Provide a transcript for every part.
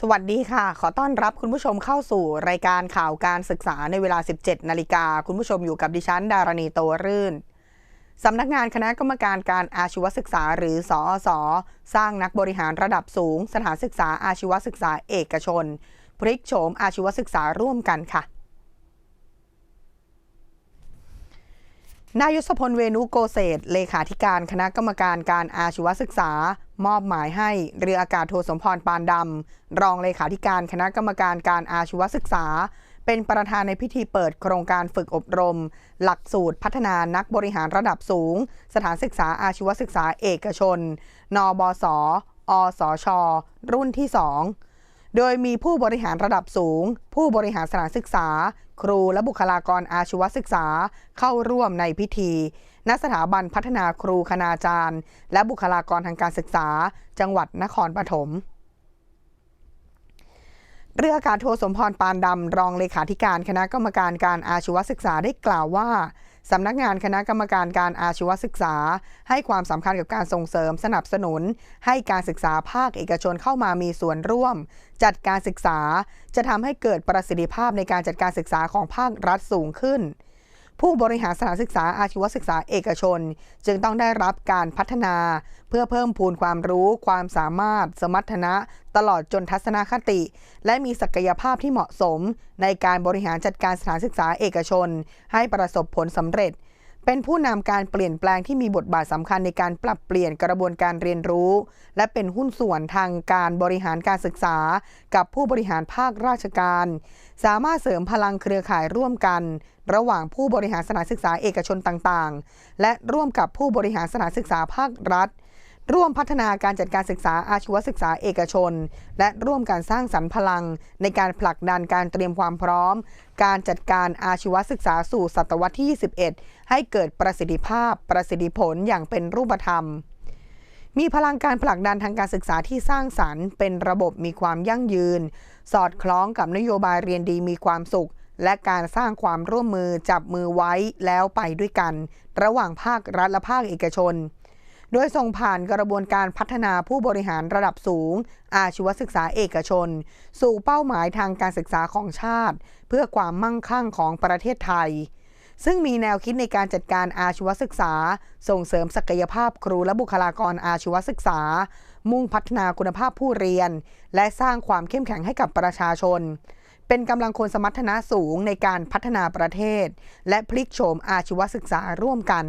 สวัสดีค่ะ ขอต้อนรับคุณผู้ชมเข้าสู่รายการข่าวการศึกษาในเวลา 17 นาฬิกา คุณผู้ชมอยู่กับดิฉัน ดารณีโตรื่น สำนักงานคณะกรรมการการอาชีวศึกษาหรือสอสอสร้างนักบริหารระดับสูง สถานศึกษาอาชีวศึกษาเอกชน พลิกโฉมอาชีวศึกษาร่วมกันค่ะ นายยศพลเวนุโกเศษเลขาธิการคณะกรรมการการอาชีวศึกษา มอบหมายให้เรืออากาศโทสมพรปานดำ รองเลขาธิการคณะกรรมการการอาชีวศึกษา เป็นประธานในพิธีเปิดโครงการฝึกอบรม หลักสูตรพัฒนานักบริหารระดับสูง สถานศึกษาอาชีวศึกษาเอกชน นบส อสช รุ่นที่ 2 โดยมีผู้บริหารระดับสูง ผู้บริหารสถานศึกษา ครูและบุคลากรอาชีวศึกษาเข้าร่วมในพิธี ณ สถาบันพัฒนาครูคณาจารย์ และบุคลากรทางการศึกษา จังหวัดนครปฐมเรืออากาศโทสมพรปานดำรองเลขาธิการคณะกรรมการการอาชีวศึกษาได้กล่าวว่า สำนักงานคณะกรรมการการอาชีวศึกษา ให้ความสำคัญกับการส่งเสริมสนับสนุน ให้การศึกษาภาคเอกชนเข้ามามีส่วนร่วม จัดการศึกษาจะทำให้เกิดประสิทธิภาพในการจัดการศึกษาของภาครัฐสูงขึ้น ผู้บริหารสถานศึกษาอาชีวศึกษาเอกชน จึงต้องได้รับการพัฒนา เพื่อเพิ่มพูนความรู้ ความสามารถ สมรรถนะ ตลอดจนทัศนคติ และมีศักยภาพที่เหมาะสม ในการบริหารจัดการสถานศึกษาเอกชน ให้ประสบผลสำเร็จ เป็นผู้นำการเปลี่ยนแปลงที่มีบทบาทสำคัญในการปรับเปลี่ยนกระบวนการเรียนรู้ และเป็นหุ้นส่วนทางการบริหารการศึกษา กับผู้บริหารภาคราชการ สามารถเสริมพลังเครือข่ายร่วมกัน ระหว่างผู้บริหารสถานศึกษาเอกชนต่างๆ และร่วมกับผู้บริหารสถานศึกษาภาครัฐ ร่วมพัฒนาการจัดการศึกษาอาชีวศึกษาเอกชน และร่วมการสร้างสรรค์พลัง ในการผลักดันการเตรียมความพร้อม การจัดการอาชีวศึกษาสู่ศตวรรษที่ 21 ให้เกิดประสิทธิภาพ ประสิทธิผลอย่างเป็นรูปธรรม มีพลังการผลักดันทางการศึกษาที่สร้างสรรค์ เป็นระบบมีความยั่งยืน สอดคล้องกับนโยบายเรียนดีมีความสุข และการสร้างความร่วมมือจับมือไว้แล้วไปด้วยกัน ระหว่างภาครัฐและภาคเอกชน โดยส่งผ่านกระบวนการพัฒนาผู้บริหารระดับสูง อาชีวศึกษาเอกชน สู่เป้าหมายทางการศึกษาของชาติ เพื่อความมั่งคั่งของประเทศไทย ซึ่งมีแนวคิดในการจัดการอาชีวศึกษา ส่งเสริมศักยภาพครูและบุคลากรอาชีวศึกษา มุ่งพัฒนาคุณภาพผู้เรียน และสร้างความเข้มแข็งให้กับประชาชนเป็นกำลังคนสมรรถนะสูงในการพัฒนาประเทศ และพลิกโฉมอาชีวศึกษาร่วมกัน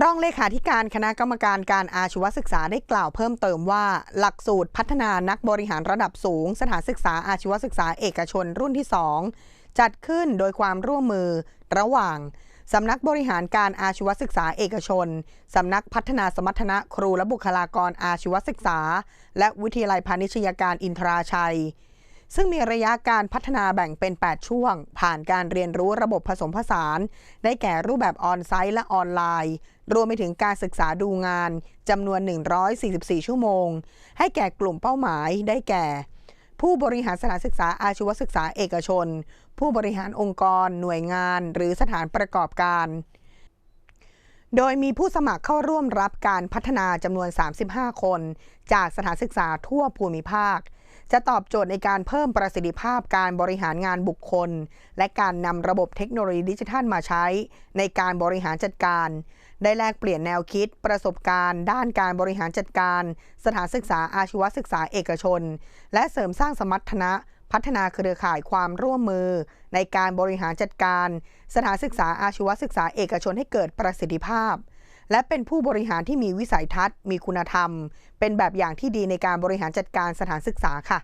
รองเลขาธิการคณะกรรมการการอาชีวศึกษาได้กล่าวเพิ่มเติมว่า หลักสูตรพัฒนานักบริหารระดับสูง สถานศึกษาอาชีวศึกษาเอกชนรุ่นที่ 2 จัดขึ้นโดยความร่วมมือระหว่างสำนักบริหารการอาชีวศึกษาเอกชน สำนักพัฒนาสมรรถนะครูและบุคลากรอาชีวศึกษา และวิทยาลัยพาณิชยการอินทราชัย ซึ่งมีระยะการพัฒนาแบ่งเป็น 8 ช่วง ผ่านการเรียนรู้ระบบผสมผสาน ได้แก่รูปแบบออนไซต์และออนไลน์ รวมไปถึงการศึกษาดูงานจำนวน 144 ชั่วโมง ให้แก่กลุ่มเป้าหมายได้แก่ ผู้บริหารสถานศึกษาอาชีวศึกษาเอกชน ผู้บริหารองค์กร หน่วยงาน หรือสถานประกอบการ โดยมีผู้สมัครเข้าร่วมรับการพัฒนาจำนวน 35 คน จากสถานศึกษาทั่วภูมิภาค จะตอบโจทย์ในการเพิ่มประสิทธิภาพการบริหารงานบุคคล และการนำระบบเทคโนโลยีดิจิทัลมาใช้ ในการบริหารจัดการ ได้แลกเปลี่ยนแนวคิด ประสบการณ์ ด้านการบริหารจัดการ สถานศึกษาอาชีวศึกษาเอกชน และเสริมสร้างสมรรถนะพัฒนาเครือข่ายความร่วมมือ ในการบริหารจัดการ สถานศึกษาอาชีวศึกษาเอกชนให้เกิดประสิทธิภาพ และเป็นผู้บริหารที่มีวิสัยทัศน์ มีคุณธรรม เป็นแบบอย่างที่ดีในการบริหารจัดการสถานศึกษาค่ะ